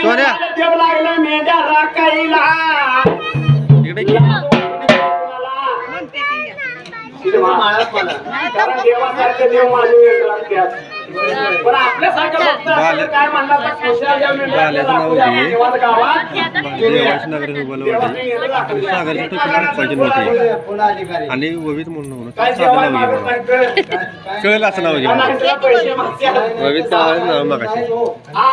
सोन्या. झाले देव लागला मेंढ्या राखायला. इकडे घे. कारण देवासारखे देव माझे मेंढ्या राखतात पण आपल्यासारखं भक्त असलं बाले- काय म्हणणार तर खुशाल या मेंढ्या बालेचं नाव राखूया घे. देवाचं गावात. देवाची नगरी पाहिजे नव्हती. आणि ववीत म्हणून नव्हतं. काय साधं जेवायला नाव मागत घे नाही तर? कळेल असं नाव घे. नाही तुला पैसे मागतात. ववीत नाव नाव मागाशी हा.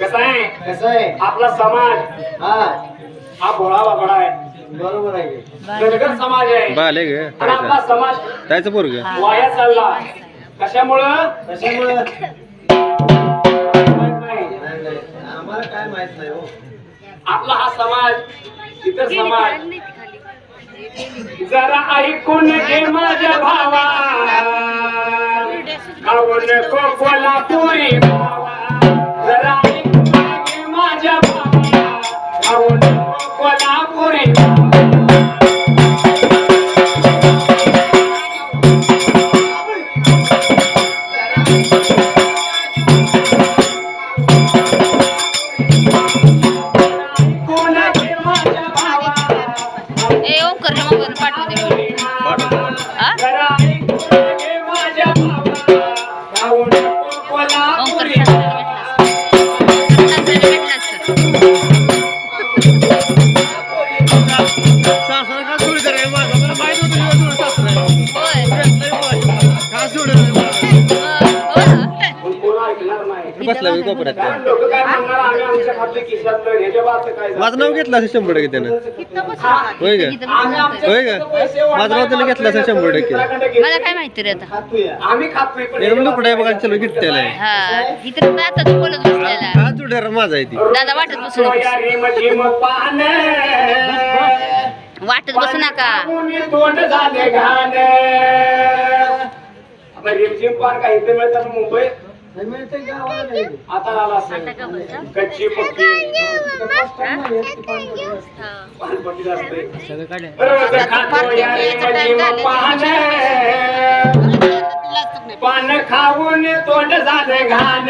कसं आहे? कसं आहे? आपला समाज. हा. हा भोळा बाबडा आहे. बरोबर आहे. धनगर समाज आहे. बाले ग. आणि आपला समाज जायचं पोरग. वाया चालला. कशामुळं? कशामुळे? माहीत नाही. नाही, नाही. आम्हाला काय माहीत नाही हो. आपला हा समाज इतर समाज. जरा ऐकून घे माझ्या भावा. खाऊ नको कोल्हापुरी भावा. बसला मी कोपऱ्यात माझं नाव घेतलं असेल शंभर टक्के त्यानं. होय का? होय का? माझं नाव त्यानं घेतलं असेल शंभर टक्के. मला काय माहिती रे आता? बघा चलो गिट्टेला आहे. हा इथं आता तू बोलत बसलेला. हा जुडेर माझा आहे ती. दादा वाटत बसू नको वाटत बसू नका. रिमझिम मिळतात आता आला असेल. कच्ची पक्की. पानपट्टी असते. पान पान खाऊन तोंड झाले घाण.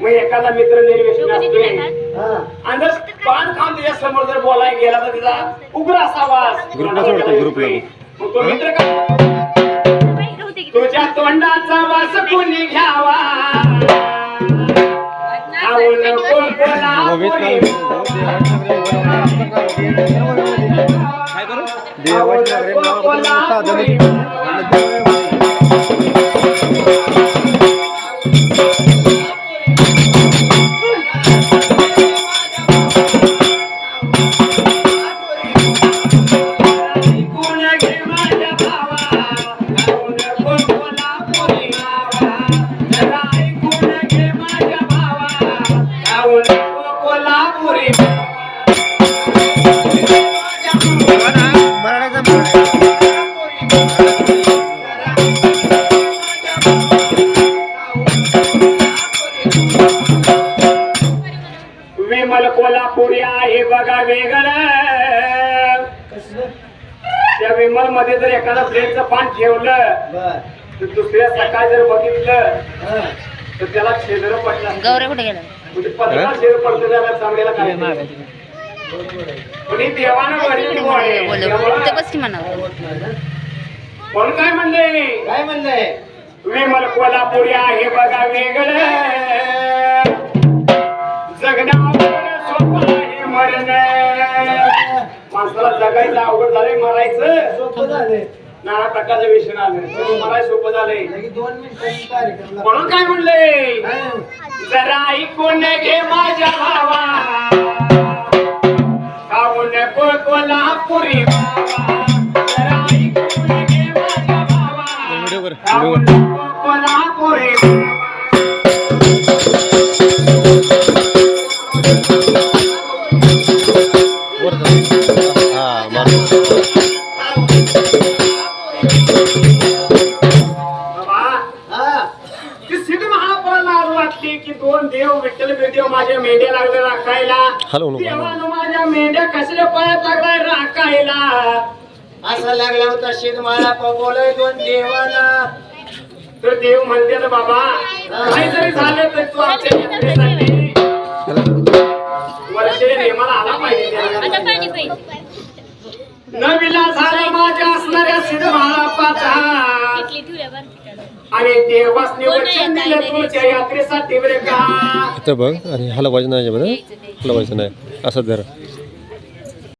मग एखादा मित्र निर्वेशन असतोय. हा. आणि जर पान खाऊन त्याच्यासमोर जर बोलायला गेला तर तिचा उग्र असा वास. ग्रुपला सोडतो, ग्रुपला. मग तो मित्र काय? तुझ्या तोंडाचा वास कोणी घ्यावा? खाऊ वेगळं. त्या विमलमध्ये जर एखादा ब्रेडचं पान ठेवलं तर दुसऱ्या सकाळी जर बघितलं तर त्याला छेदर पडलं. गौऱ्या कुठे गेला म्हणजे छेद पडतो त्याला चांगल्याला काय पण ही देवानं भरलेली गोड आहे. त्यामुळं- म्हणून काय म्हणले? काय म्हणलंय विमल कोल्हापुरी आहे बघा वेगळं. जगण्यावर माणसाला जगायचं अवघड झालंय मरायचं. सोपं झालंय. नाना प्रकारचं विषय आलं. मराय सोपं झालंय. दोन म्हणून काय म्हणले जरा ऐकून घे माझ्या भावा. खाऊन को कोल्हापुरी बाबा. जरा ऐकून घे माझ्या भावा. कोल्हापुरी महापौराला आज वाटली की दोन देव विठ्ठल देव माझ्या मेंढ्या लागले राखायला. देवानं माझ्या मेंढ्या कसल्या पायात लागलाय राखायला. असा लागला होता शेतमाळा पगोलय दोन देवाला तर देव म्हणते ना बाबा काही जरी झालं तर तू आमच्या यात्रेसाठी वर्षे नेमाला आला पाहिजे. न विला झाला बरे इथं बघ आणि हलवायचं नाही याच्यामध्ये हलवायचं नाही असं धर.